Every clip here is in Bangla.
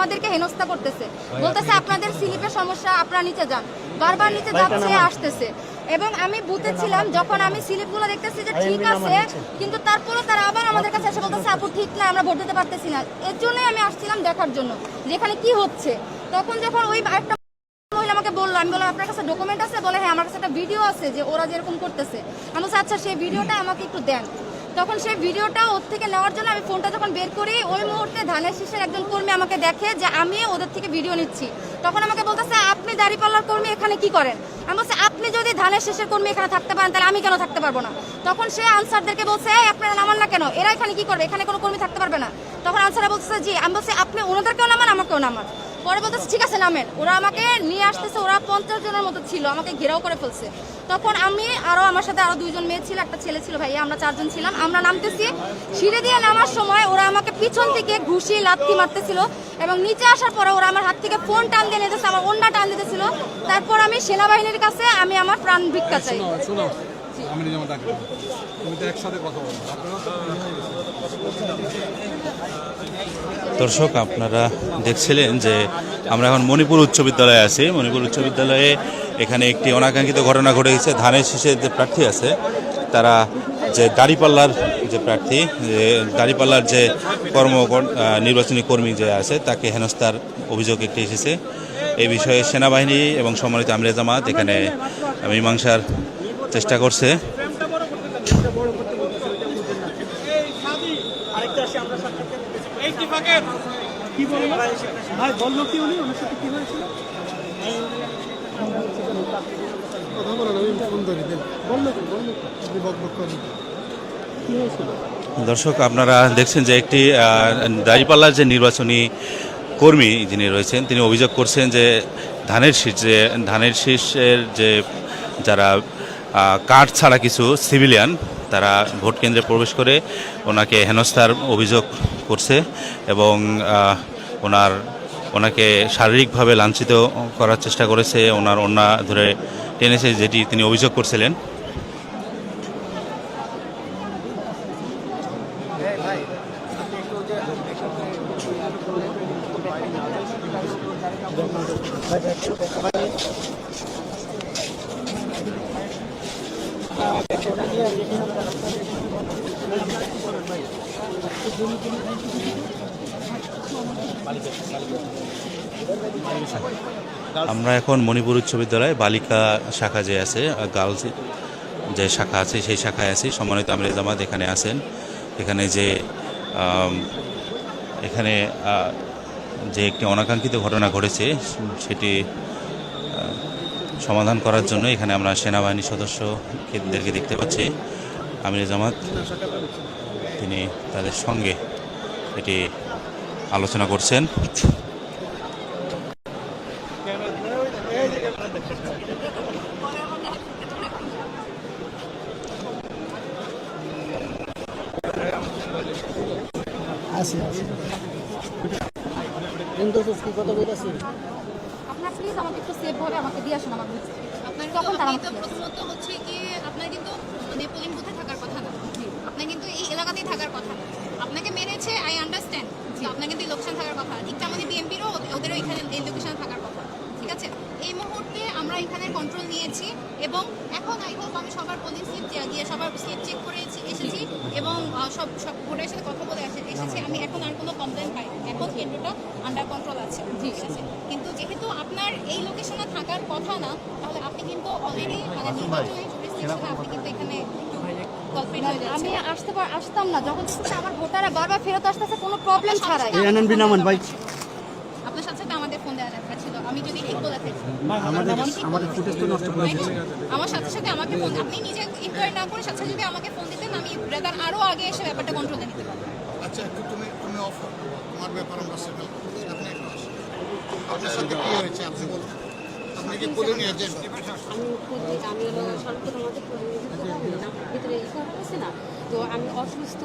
আমাদেরকে হেনস্থা করতেছে। বলতেছে আপনাদের স্লিপের সমস্যা আপনারা নিচে যান। বারবার নিচে যাচ্ছে আসতেছে। এবং আমি বুথে ছিলাম যখন আমি স্লিপগুলো দেখতেছি যে ঠিক আছে কিন্তু তারপরে তারা আবার আমাদের কাছে এসে বলতেছে আপু ঠিক না আমরা ভোট দিতে পারতেছি না। এর জন্যই আমি আসছিলাম দেখার জন্য যে এখানে কি হচ্ছে। তখন যখন ওই একটা মহিলা আমাকে বলল আমি বললাম আপনার কাছে ডকুমেন্ট আছে? বলে হ্যাঁ আমার কাছে একটা ভিডিও আছে যে ওরা যেরকম করতেছে। আমি আচ্ছা সেই ভিডিওটা আমাকে একটু দেন। তখন সেই ভিডিওটা ওর থেকে নেওয়ার জন্য আমি ফোনটা যখন বের করি, ওই মুহূর্তে ধানের শীষের একজন কর্মী আমাকে দেখে যে আমি ওদের থেকে ভিডিও নিচ্ছি। তখন আমাকে বলতেছে, আপনি দাঁড়িপাল্লার কর্মী, এখানে কি করেন? আমি বলছি, আপনি যদি ধানের শীষের কর্মী এখানে থাকতে পারেন, তাহলে আমি কেন থাকতে পারব না? তখন সে আনসারদেরকে বলছে আপনারা নামান না কেন? এরা এখানে কি করবে? এখানে কোনো কর্মী থাকতে পারবে না? তখন আনসাররা বলতেছে, জি। আমি বলছি, আপনি ওনাদেরকেও নামান, আমাকেও নামান। পরে বলতেছে ঠিক আছে নামেন। ওরা আমাকে নিয়ে আসতেছে ওরা পঞ্চাশ জনের মতো ছিল আমাকে ঘেরাও করে ফেলছে। তখন আমি আরও আমার সাথে আরও দুইজন মেয়ে ছিল একটা ছেলে ছিল ভাইয়া আমরা চারজন ছিলাম। আমরা নামতেছি সিঁড়ি দিয়ে নামার সময় ওরা আমাকে পিছন থেকে ঘুষি লাথি মারতেছিল এবং নিচে আসার পরে ওরা আমার হাত থেকে ফোন টান দিয়ে নিতেছে আমার অন্য টান দিতেছিল। তারপর আমি সেনাবাহিনীর কাছে আমি আমার প্রাণ ভিক্ষা চাই। আমি নিজে আমার ডাক্তার তুমি তো একসাথে কথা বলো। দর্শক, আপনারা দেখছিলেন যে আমরা এখন মণিপুর উচ্চ বিদ্যালয়ে আছি। মণিপুর উচ্চ বিদ্যালয়ে এখানে একটি অনাকাঙ্ক্ষিত ঘটনা ঘটে গেছে ধানের শীষের যে প্রার্থী আছে, তারা যে দাড়িপাল্লার যে প্রার্থী, যে দাড়িপাল্লার যে কর্ম, নির্বাচনী কর্মী যে আছে, তাকে হেনস্থার অভিযোগ একটি এসেছে। এই বিষয়ে সেনাবাহিনী এবং সম্মানিত আমিরে জামাত এখানে মীমাংসার চেষ্টা করছে। ভাই বলল কি উনি? ওনার সাথে কি হয়েছিল? কথা বলেন আমি ফোন ধরি দেন। বলল কি? বলল কি? আপনি বক বক করেন। কি হয়েছিল? দর্শক আপনারা দেখছেন যে একটি আহ, দাঁড়িপাল্লার যে নির্বাচনী কর্মী যিনি রয়েছেন তিনি অভিযোগ করছেন যে ধানের শীষ যে ধানের শীষের যে যারা কাঠ ছাড়া কিছু সিভিলিয়ান তারা ভোট কেন্দ্রে প্রবেশ করে ওনাকে হেনস্থার অভিযোগ করছে এবং ওনার, ওনাকে শারীরিকভাবে লাঞ্ছিত করার চেষ্টা করেছে। ওনার ওনা ধরে টেনেছে, যেটি তিনি অভিযোগ করছিলেন। আমরা এখন মণিপুর উচ্চ বিদ্যালয়ে বালিকা শাখা যে আছে গার্লস যে শাখা আছে, সেই শাখায় আছি। সম্মানিত আমির জামাত এখানে আছেন। এখানে যে এখানে যে একটি অনাকাঙ্ক্ষিত ঘটনা ঘটেছে, সেটি সমাধান করার জন্য এখানে আমরা সেনাবাহিনী সদস্যদেরকে দেখতে পাচ্ছি। আমির জামাত, তিনি তাদের সঙ্গে এটি আলোচনা করছেন। আছে আছে কিন্তু কি কথা বলতেছি আপনার প্লিজ আমাকে একটু সেভ ভাবে আমাকে দিয়ে আসুন আমার তখন তারা প্রথমত হচ্ছে কি আপনার কিন্তু মানে পোলিং বুথে থাকার কথা না। আপনার কিন্তু এই এলাকাতেই থাকার কথা আপনাকে মেরেছে আই আন্ডারস্ট্যান্ড আপনার কিন্তু লোকসান থাকার কথা। ঠিক আমাদের বিএমপিরও ওদেরও এখানে এই লোকেশনে থাকার এখানে কন্ট্রোল নিয়েছি এবং এখন আই হোপ আমি সবার পোলিং স্লিপ দিয়ে সবার স্লিপ চেক করে এসেছি এবং সব সব ভোটারের সাথে কথা বলে এসে- এসেছি। আমি এখন আর কোনো কমপ্লেন পাই এখন কেন্দ্রটা আন্ডার কন্ট্রোল আছে। ঠিক আছে? কিন্তু যেহেতু আপনার এই লোকেশনে থাকার কথা না তাহলে আপনি কিন্তু অলরেডি মানে নির্বাচনী আপনি কিন্তু এখানে আমি আসতে পার আসতাম না। যখন আমার ভোটাররা বারবার ফেরত আসতেছে কোনো প্রবলেম ছাড়াই। এই এনএনবি নামান ভাই। আপনার সাথে সাথে আমাদের ফোন দেওয়া দরকার ছিল। আমি যদি ঠিক বলে থাকি। আমাদের আমাদের ফুটেজ তো নষ্ট করে দিয়েছে। আমার সাথে সাথে আমাকে ফোন আপনি নিজে ইনকোয়ারি না করে সাথে সাথে যদি আমাকে ফোন দিতেন আমি ব্রাদার আরও আগে এসে ব্যাপারটা কন্ট্রোলে নিতে পারব আচ্ছা একটু তুমি তুমি অফ তোমার ব্যাপার আমরা সেটেল আপনি একটু আসুন। আপনার সাথে কি হয়েছে? আপনি বলুন। আপনি কি বলে নিয়ে এজেন্ট আমি খুঁজি আমি হলো সর্বপ্রথম ভিতরে ই করা হয়েছে না। তো আমি অসুস্থ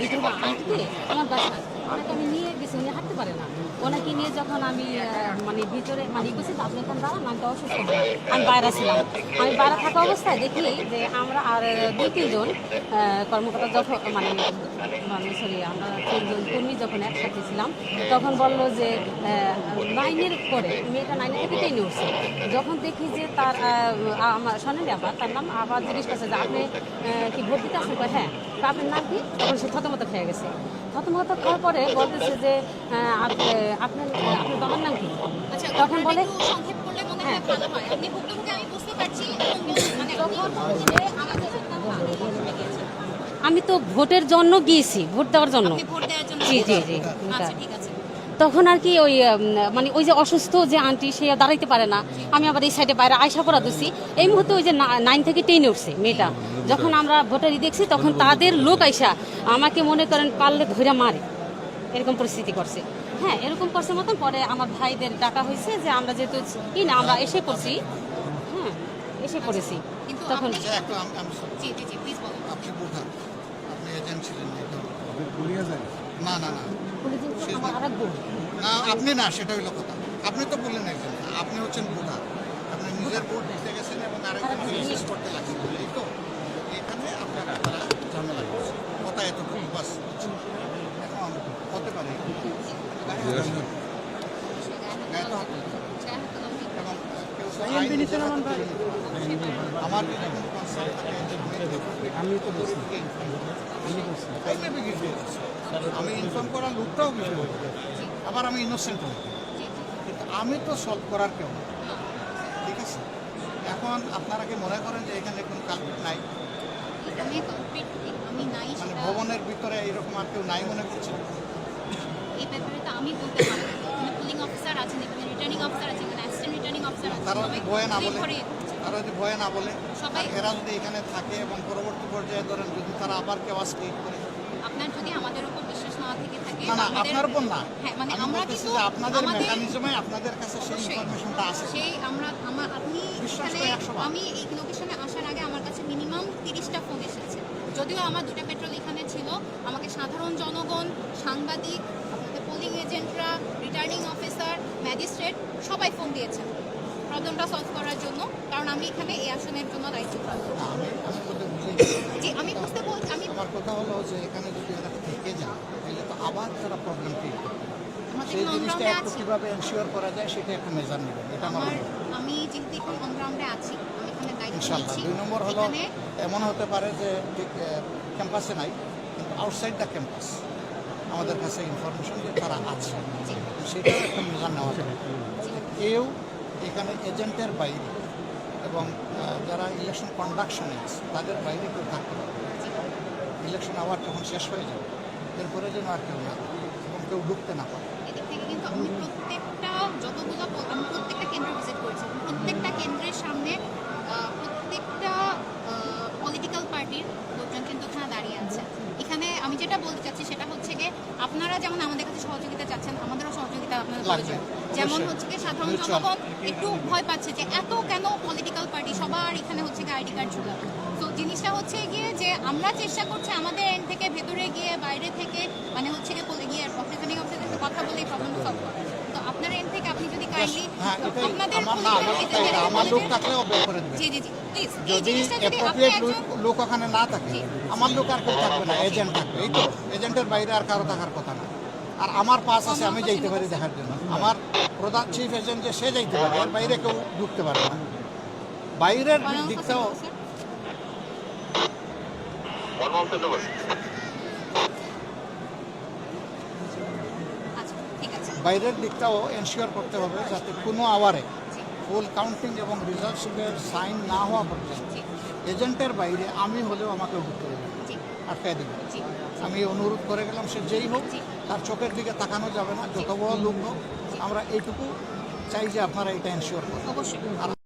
বিধবা আন্টিকে আমার বাসা ওনাকে আমি নিয়ে গেছি উনি হাঁটতে পারে না। ওনাকে নিয়ে যখন আমি মানে ভিতরে মানে গেছি আপনি এখন দাঁড়ান, আমি তো অসুস্থ আমি বাইরে ছিলাম। আমি বাইরে থাকা অবস্থায় দেখি যে আমরা আর দুই, তিনজন কর্মকর্তা যখন মানে সরি আমরা তিনজন কর্মী যখন একসাথে ছিলাম তখন বলল যে নাইনের পরে মেয়েটা নাইনের থেকে টেনে উঠছে যখন দেখি যে তার আমার সোনালি আবার তার নাম আবার জিজ্ঞেস করছে যে আপনি কি ভোট দিতে আসেন? হ্যাঁ। তো আপনার নাম কি? তখন সে থতমত খেয়ে গেছে। থতমত খাওয়ার পরে বলতেছে যে আপনার আপনার বাবার নাম কি? আচ্ছা তখন তখন বলে হয় এবং মানে আমাদের আমি তো ভোটের জন্য গিয়েছি ভোট দেওয়ার জন্য। জি জি জি আচ্ছা ঠিক আছে। তখন আর কি ওই মানে ওই যে অসুস্থ যে আন্টি সে দাঁড়াইতে পারে না। আমি আবার এই সাইডে বাইরে আয়সা পড়া দিচ্ছি এই মুহূর্তে ওই যে না- নাইন থেকে টেনে উঠছে মেয়েটা। যখন আমরা ভোটারি দেখছি তখন তাদের লোক আইসা আমাকে মনে করেন পারলে ধরে মারে। এরকম পরিস্থিতি করছে। হ্যাঁ এরকম করছে মতন পরে আমার ভাইদের ডাকা হয়েছে যে আমরা যেহেতু কি না আমরা এসে পড়ছি। হ্যাঁ এসে পড়েছি। তখন আপনি- এজেন্ট ছিলেন না, না না না। আপনি না সেটা হইল কথা। আপনি তো বললেন একজন। আপনি হচ্ছেন বোধা। আপনি নিজের ভোট দিতে গেছেন এবং আরেকজন রিসার্চ করতে লাগছেন। এই তো এখানে আপনার আপনারা ঝামেলা করছে। কথা এতটুকু বাস। এখন হতে পারে। আমার আমি তো আমি ইনফর্ম করার লোকটাও কিছু। আবার আমি ইনোসেন্ট হই কিন্তু আমি তো সলভ করার কেউ। ঠিক আছে? এখন আপনারা কি মনে করেন যে এখানে কোনো কালপিট নাই? আমি কমপ্লিট আমি নাই মানে ভবনের ভিতরে এইরকম আর কেউ নাই মনে করছে? এই ব্যাপারে তো আমি বলতে পুলিং অফিসার আছেন এখানে রিটার্নিং অফিসার আছেন এখানে অ্যাসিস্ট্যান্ট রিটার্নিং অফিসার আছেন। তারা ভয়ে না বলে তারা যদি ভয়ে না বলে এরা যদি এখানে থাকে এবং পরবর্তী পর্যায়ে ধরেন যদি তারা আবার কেউ আজকে করে। আপনার যদি আমাদের উপর বিশ্বাস না থেকে থাকে না না আপনার উপর না। হ্যাঁ মানে আমি আমরা কিন্তু আপনাদের মেকানিজমে আপনাদের কাছে সেই ইনফরমেশনটা আছে। সেই আমরা আমার আপনি এখানে করি একশো বার। আমি এই লোকেশনে আসার আগে আমার কাছে মিনিমাম তিরিশটা ফোন এসেছে। যদিও আমার দুটা পেট্রোল এখানে ছিল আমাকে সাধারণ জনগণ সাংবাদিক আপনাদের পোলিং এজেন্টরা রিটার্নিং অফিসার ম্যাজিস্ট্রেট সবাই ফোন দিয়েছেন। প্রবলেমটা সলভ করার জন্য। আমি এখানে এই আসনের জন্য বুঝি জি আমি বুঝতে বলছি আমি আমার কথা হলো যে এখানে যদি এরা থেকে যায় তাহলে তো আবার তারা প্রবলেম ক্রিয়েট করবে সেই জিনিসটা একটু কীভাবে এনশিওর করা যায় সেটা একটু মেজার নেবেন এটা আমার। আমি যেহেতু এখন অনগ্রাউন্ডে আছি আমি এখানে দায়িত্ব ইনশাল্লাহ দুই নম্বর হলো এমন হতে পারে যে ঠিক ক্যাম্পাসে নাই কিন্তু আউটসাইড দ্য ক্যাম্পাস আমাদের কাছে ইনফরমেশন যে তারা আছে। জি। সেটা একটা মেজার নেওয়া যাবে কেউ এখানে এজেন্টের বাইরে এবং যারা ইলেকশন কন্ডাকশনে তাদের বাইরে কেউ থাকতে পারে ইলেকশন আওয়ার তখন শেষ হয়ে যাবে এরপরে যেন আর কেউ না এবং কেউ ঢুকতে না পারে। এদিক থেকে কিন্তু আমি প্রত্যেকটা যতগুলো প্রত্যেকটা কেন্দ্র ভিজিট করেছি প্রত্যেকটা কেন্দ্রের সামনে আহ, প্রত্যেকটা পলিটিক্যাল পার্টির লোকজন কিন্তু এখানে দাঁড়িয়ে আছে এখানে আমি যেটা বলতে চাচ্ছি সেটা হচ্ছে গিয়ে আপনারা যেমন আমাদের কাছে সহযোগিতা চাচ্ছেন আমাদেরও সহযোগিতা আপনাদের লাগবে। প্রয়োজন। যেমন হচ্ছে গিয়ে সাধারণ জনগণ একটু ভয় পাচ্ছে যে এত কেন পলিটিক্যাল পার্টি সবার এখানে হচ্ছে গিয়ে আইডি কার্ড ছিল তো জিনিসটা হচ্ছে গিয়ে যে আমরা চেষ্টা করছি আমাদের এন্ড থেকে ভেতরে গিয়ে বাইরে থেকে মানে হচ্ছে গিয়ে গিয়ে রিটার্নিং অফিসারের সাথে কথা বলে এই প্রবলেমটা সলভ করা। তো আপনার এন্ড থেকে আপনি যদি কাইন্ডলি হ্যাঁ আপনাদের আমার লোক থাকলেও জি জি জি। প্লিজ এই যদি জিনিসটা যদি আপনি অ্যাপ্রোপ্রিয়েট লোক ওখানে না থাকে আমার লোক আর কেউ থাকবে না এজেন্ট থাকবে এই তো। এজেন্টের বাইরে আর কারও থাকার কথা আর আমার পাস আছে আমি যাইতে পারি দেখার জন্য। আমার প্রধান চিফ এজেন্ট যে সে যাইতে পারে এর বাইরে কেউ ঢুকতে পারবে না। বাইরের দিকটাও. আচ্ছা ঠিক আছে। বাইরের দিকটাও এনশিওর করতে হবে যাতে কোনো আওয়ারে ফুল কাউন্টিং এবং রেজাল্ট শিটের সাইন না হওয়া পর্যন্ত এজেন্টের বাইরে আমি হলেও আমাকে ঢুকতে দেবে আটকায় দেবে। আমি অনুরোধ করে গেলাম সে যেই হোক। তার চোখের দিকে তাকানো যাবে না যত বড় লোক হোক আমরা এইটুকু চাই যে আপনারা এটা এনশিওর করেন। অবশ্যই।